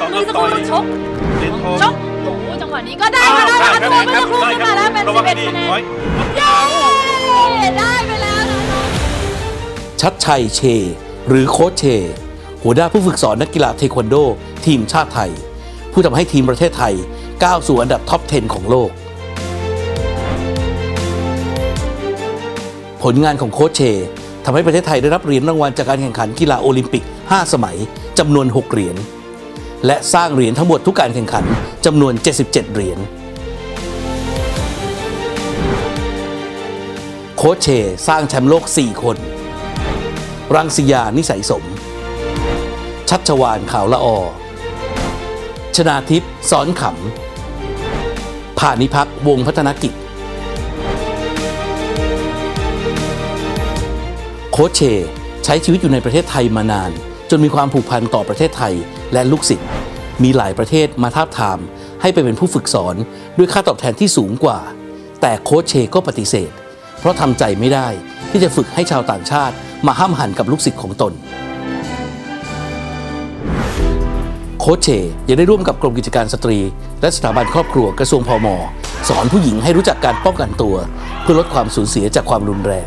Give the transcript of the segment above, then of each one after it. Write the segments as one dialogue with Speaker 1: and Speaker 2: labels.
Speaker 1: สอง
Speaker 2: มือสักค
Speaker 1: ต่อ
Speaker 2: รู่
Speaker 1: ย
Speaker 2: ชก
Speaker 1: เหรียญทอง
Speaker 2: ชกโอ้โหจังหวะนี้ก็ได้มาแล้วนะคะตัวเมื่อสักครู่ขึ้นมาแล้วเป็น
Speaker 1: ระ
Speaker 2: สิ
Speaker 1: วั
Speaker 2: บ
Speaker 1: ง
Speaker 2: เอ็ด
Speaker 1: ดี
Speaker 2: คะแน
Speaker 1: ไว้
Speaker 2: นเย้ได้ไปแล้วนะคะ
Speaker 3: ชัดชัยเช หรือโค้ชเช หัวหน้าผู้ฝึกสอนนักกีฬาเทควันโด ทีมชาติไทย ผู้ทำให้ทีมประเทศไทยก้าวสู่อันดับท็อป 10 ของโลก ผลงานของโค้ชเชทำให้ประเทศไทยได้รับเหรียญรางวัลจากการแข่งขันกีฬาโอลิมปิก 5 สมัยจำนวน 6 เหรียญ และสร้างเหรียญทั้งหมดทุกการแข่งขันจำนวน 77 เหรียญโคชเชสร้างแชมป์โลก 4 คน รังสียานิสัยสม ชัชวานขาวละอ ชนาทิพย์สอนขำผ่านิพักษ์วงพัฒนกิจ โคชเชใช้ชีวิตอยู่ในประเทศไทยมานาน นมีความผูกพันต่อประเทศไทยและลูกศิษย์มีหลายประเทศมาทาบทาม ให้ไปเป็นผู้ฝึกสอนด้วยค่าตอบแทนที่สูงกว่า แต่โค้ชเชก็ปฏิเสธ เพราะทำใจไม่ได้ที่จะฝึกให้ชาวต่างชาติ มาห้ามหันกับลูกศิษย์ของตน โค้ชเชยังได้ร่วมกับกรมกิจการสตรี และสถาบันครอบครัวกระทรวงพมสอนผู้หญิงให้รู้จักการป้องกันตัว เพื่อลดความสูญเสียจากความรุนแรง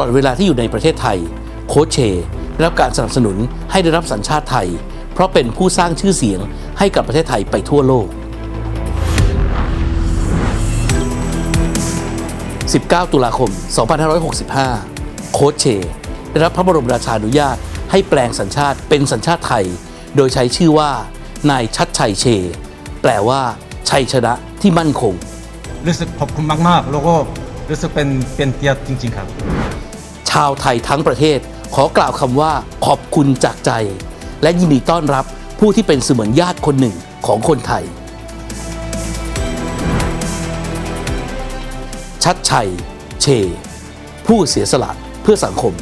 Speaker 3: ลอดเวลาที่อยู่ในประเทศไทย โคชเชได้รับการสนับสนุนให้ได้รับสัญชาติไทย เพราะเป็นผู้สร้างชื่อเสียงให้กับประเทศไทยไปทั่วโลก 19 ตุลาคม 2565 โคชเช ได้รับพระบรมราชานุญาตให้แปลงสัญชาติเป็นสัญชาติไทย โดยใช้ชื่อว่า นายชัดชัยเช แปลว่า ชัยชนะที่มั่นคง
Speaker 4: รู้สึกขอบคุณมาก ๆ แล้วก็รู้สึกเป็นเป็นเกียรติจริง ๆ ครับ
Speaker 3: ชาวไทยทั้งประเทศ ขอกล่าวคำว่าขอบคุณจากใจ และยินดีต้อนรับผู้ที่เป็นเสมือนญาติคนหนึ่งของคนไทย ชัดชัย เช ผู้เสียสละเพื่อสังคม